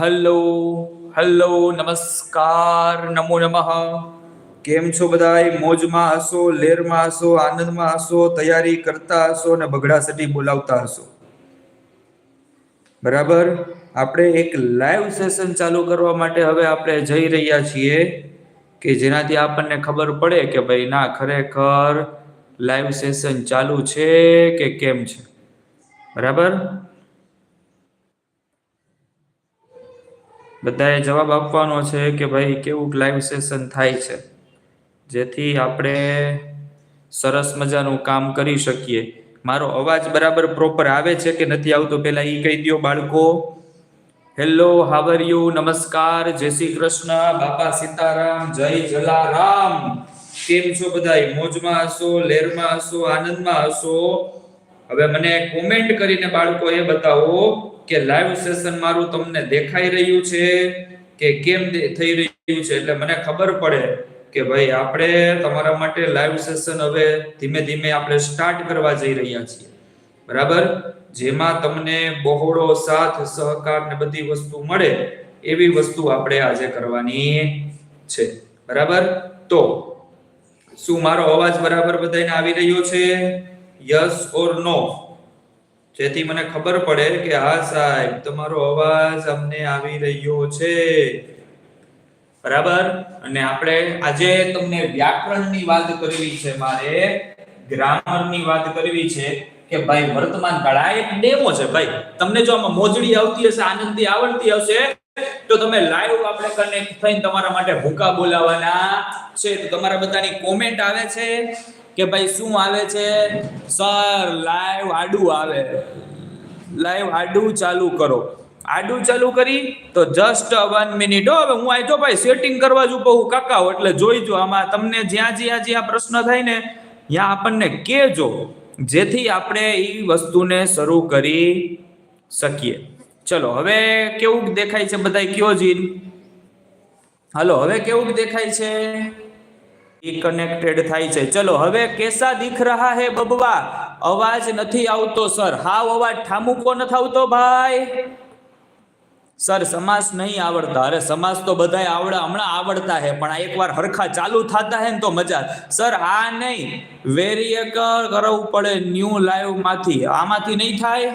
Hello hello, નમસ્કાર, નમો નમઃ. કેમ છો બધાય? મોજમાં હશો, લેરમાં હશો, આનંદમાં હશો, તૈયારી કરતા હશો ને બગડાસટી બોલાવતા હશો. બરાબર? આપણે એક લાઈવ સેશન ચાલુ કરવા માટે હવે આપણે જઈ રહ્યા છીએ કે જેનાથી આપણને ખબર પડે કે ભાઈ ના, ખરેખર લાઈવ સેશન ચાલુ છે કે કેમ છે? બરાબર? બધાએ જવાબ આપવાનો છે કે ભાઈ કેવું લાઈવ સેશન થાય છે? જેથી આપણે સરસ મજાનું કામ કરી શકીએ. મારો અવાજ બરાબર પ્રોપર આવે છે કે નથી આવતો? પહેલા એ કહી દો બાળકો. હેલો હાવર યુ નમસ્કાર, જય શ્રી કૃષ્ણ, બાપા સીતારામ, જય જલારામ. કેમ છો બધા મોજમાં હશો લહેરમાં હશો, આનંદમાં હશો? હવે મને કોમેન્ટ કરીને બાળકો એ બતાવો કે લાઈવ સેશન મારું તમને દેખાઈ રહ્યું છે કે કેમ થઈ રહ્યું છે? એટલે મને ખબર પડે કે ભાઈ, આપણે તમારા માટે લાઈવ સેશન હવે ધીમે ધીમે આપણે સ્ટાર્ટ કરવા જઈ રહ્યા છીએ. બરાબર? જેમાં તમને બહોળો સાથ, સહકાર ને બધી વસ્તુ મળે એવી વસ્તુ આપણે આજે કરવાની છે. બરાબર? તો, શું મારો અવાજ બરાબર બધાને આવી રહ્યો છે? યસ ઓર નો જેથી મને ખબર પડે કે હા સાહેબ, તમારો અવાજ અમને આવી રહ્યો છે. બરાબર? અને આપણે આજે તમને વ્યાકરણની વાત કરવી છે મારે, ગ્રામરની વાત કરવી છે કે ભાઈ વર્તમાન કાળ એક ડેમો છે ભાઈ. તમને જો આમાં મોજડી આવતી હશે આનંદી આવડતી હશે, તો તમે લાઈવ આપણે કનેક્ટ થઈને તમારા માટે ભૂકા બોલાવાના છે. તો તમારા બધાની કોમેન્ટ આવે છે. કે ભાઈ શું આવે છે? સર લાઈવ આડું આવે. લાઈવ આડું ચાલુ કરો. આડું ચાલુ કરી તો જસ્ટ વન મિનિટ હો, હવે હું આ જો ભાઈ સેટિંગ કરવા જ ઉપર હું કાકા એટલે જોઈજો આમાં તમને જ્યાં જ્યાં જ્યાં પ્રશ્ન થાય ને, ત્યાં આપણને કહેજો. જેથી આપણે એ વસ્તુને શરૂ કરી શકીએ. ચલો, હવે કેવું દેખાય છે બધા કયો જીન? હાલો, હવે કેવું દેખાય છે? કનેક્ટેડ થાય છે. ચલો, હવે કેસા દીખ રહા હે બબવા? અવાજ નથી આવતો, સર. હાવ અવાજ ઠામુકો નથી આવતો, ભાઈ. સર, સમાસ નહીં આવડતા. અરે, સમાસ તો બધા આવડે, હમણાં આવડતા હે, પણ આ એકવાર હરખા ચાલુ થતા હે ને તો મજા સર, આ નહીં. વેરિયેકર કરવું પડે ન્યૂ લાઈવમાંથી આમાંથી નહીં થાય?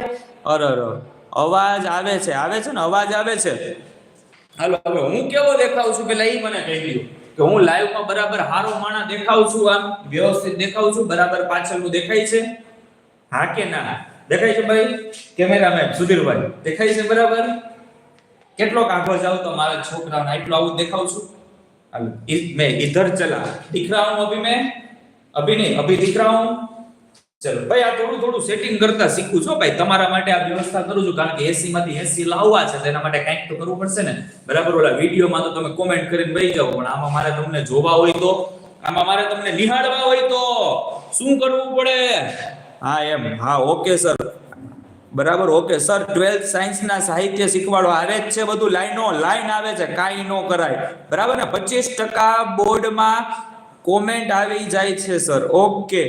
અરે અવાજ આવે છે આવે છે ને? અવાજ આવે છે. હાલો હવે હું કેવો દેખાઉં છું? પેલા એ મને કહી દો કે હું લાઈવમાં બરાબર હારો માણા દેખાઉં છું આમ, વ્યવસ્થિત દેખાઉં છું, બરાબર પાછળનું દેખાય છે. હા કે ના? દેખાય છે ભાઈ? કેમેરામેન સુધીરભાઈ, દેખાય છે બરાબર? કેટલો આગળ જાવ તો મારા છોકરાને આટલું આવું દેખાઉં છું. હાલો. મેં ઇધર ચલા. દીકરાઓ અભી મેં અભી નહીં અભી હું ચલો, ભાઈ, આ થોડું થોડું સેટિંગ કરતા શીખું છો ભાઈ. તમારા માટે આ વ્યવસ્થા કરું છું, કારણ કે એસી માંથી એસી લાવવા છે તેના માટે કંઈક તો કરવું પડશે ને. બરાબર, ઓલા વિડીયોમાં તો તમે કોમેન્ટ કરીને રહી જાઓ, પણ આમાં મારે તમને જોવા હોય તો, આમાં મારે તમને નિહાળવા હોય તો, શું કરવું પડે? હા, એમ. હા ઓકે સર બરાબર ઓકે સર ટ્વેલ્થ સાયન્સ ના સાહિત્ય શીખવાડો. આરે જ છે બધું. લાઈનો લાઈન આવે છે. કાંઈ નો કરાય. બરાબર ને? પચીસ ટકા બોર્ડમાં કોમેન્ટ આવી જાય છે સર ઓકે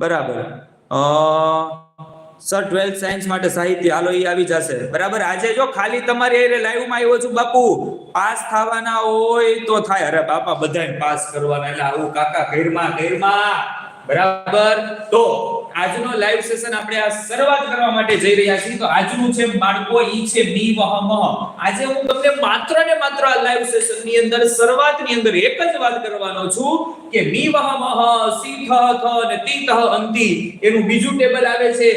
બરાબર. સર, ટ્વેલ્થ સાયન્સ માટે સાહિત્ય, હાલો એ આવી જશે. બરાબર? આજે જો ખાલી તમારી એ લાઈવમાં આવ્યો છું, બાપુ. પાસ થવાના હોય તો થાય. અરે બાપા બધાને પાસ કરવાના. એટલે આવું કાકા ઘરમાં ઘરમાં. બરાબર? તો આજનો લાઈવ સેશન આપણે આ શરૂઆત કરવા માટે જઈ રહ્યા છીએ. તો આજનું છે બાળકો ઈ છે બી વહ મહ. આજે હું તમને માત્ર ને માત્ર આ લાઈવ સેશનની અંદર, શરૂઆતની અંદર એક જ વાત કરવાનો છું કે મી વહ મહ, સી થ થ અને તી થ અંતિ એનું બીજું ટેબલ આવે છે.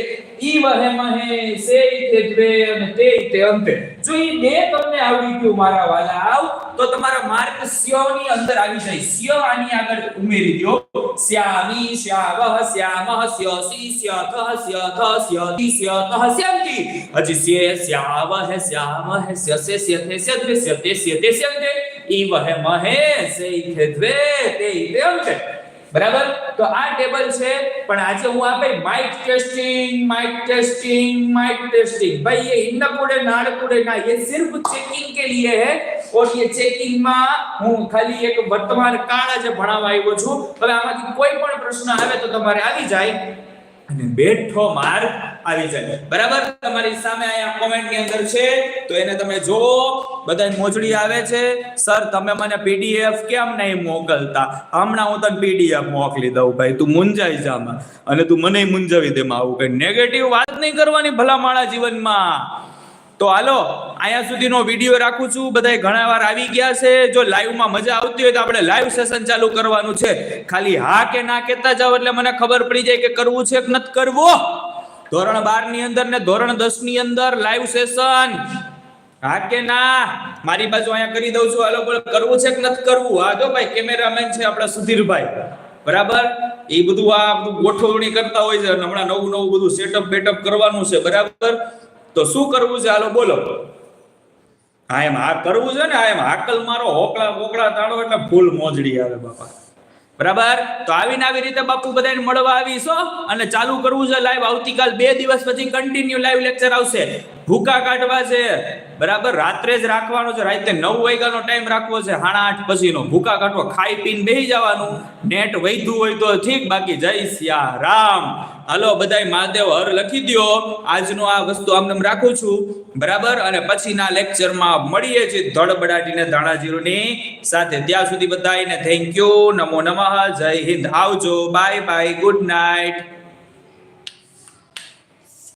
ઈ વહે મહે સે તે દ્વે અને તે તે અંતે. જો ઈ બે તમને આવડી ગયું મારા વાલા આવ, તો તમારા માર્ક સ્યની અંદર આવી જાય. સ્ય આની આગળ ઉમેરી દો શ્યામી શ્યાવહ શ્યામહ સ્યસી સ્યથ સ્યથ સ્યતિ સ્યતઃ સ્યંતિ. હજી સ્ય શ્યાવહ શ્યામહ સ્યસે, સ્યથે સ્યદ્વે સ્યતે સ્યતે, સ્યંતે. ઈ વહે મહે સે ઇથે દ્વે તે ઇથે અંતે. બરાબર? તો આ ટેબલ છે, પણ આજે હું આપે mic testing mic testing mic testing भाई ये हिन्नपुड़े नाड़पुड़े ना ये सिर्फ चेकिंग के लिए है और ये ચેકિંગમાં હું ખાલી એક વર્તમાન કાળ જ ભણાવા આવ્યો છું. હવે આમાંથી કોઈ પણ પ્રશ્ન આવે તો તમારે આવી જાય. અને બેઠો માર્ક આવી જાય. બરાબર? તમારી સામે અહીંયા કોમેન્ટની અંદર છે, તો એને તમે જોવો બધા મોજડી આવે છે. સર, તમે મને પીડીએફ કેમ નહીં મોકલતા? હમણાં હું તને પીડીએફ મોકલી દઉં ભાઈ, તું મુંજાઈ જામાં અને તું મને મૂંઝાવી દેમાં આવું કઈ નેગેટિવ વાત નહીં કરવાની ભલા માણા જીવનમાં. તો હાલો, અહીંયા સુધીનો વીડિયો રાખું છું. બધા ઘણા વાર આવી ગયા છે. જો લાઈવમાં મજા આવતી હોય તો આપણે લાઈવ સેશન ચાલુ કરવાનું છે. ખાલી હા કે ના કહેતા જાવ એટલે મને ખબર પડી જાય કે કરવું છે કે નથી કરવું. ધોરણ બારની અંદર ને ધોરણ દસની અંદર લાઈવ સેશન. હા કે ના? મારી બાજુ અહીંયા કરી દઉં છું. હાલો, બોલો, કરવું છે કે નથી કરવું? હા, જો ભાઈ, કેમેરામેન છે આપણા સુધીરભાઈ. બરાબર? એ બધું આ બધું ગોઠવણી કરતા હોય છે હમણાં નવું નવું બધું સેટઅપ બેટઅપ કરવાનું છે. બરાબર? તો શું કરવું છે? હાલો બોલો. હા એમ હા કરવું છે ને, આ એમ હાકલ મારો હોકળા હોકળા તાળો એટલે ફૂલ મોજડી આવે બાપા. બરાબર? તો આવીને આવી રીતે બાપુ બધાને મળવા આવીશો અને ચાલુ કરવું છે લાઈવ આવતીકાલ બે દિવસ પછી કન્ટિન્યુ લાઈવ લેક્ચર આવશે. ભૂકા કાઢવા છે. બરાબર? રાત્રે જ રાખવાનો છે. રાતે નવ વાગ્યાનો ટાઈમ રાખવો છે. સાડા આઠ પછીનો. ભૂકા કાઢવો, ખાઈ પીને બેસી જવાનું. નેટ વૈધું હોય તો ઠીક. બાકી જય સિયા રામ. હાલો, બધાય મહાદેવ, હર લખી દ્યો. આજનો આ વસ્તુ આમને આમ રાખું છું. બરાબર? અને પછીના લેક્ચરમાં મળીએ છીએ ધડબડાટીને ધાણાજીરોની સાથે. ત્યાં સુધી બધાને થેન્ક યુ નમો નમઃ. જય હિન્દ. આવજો. Bye bye good night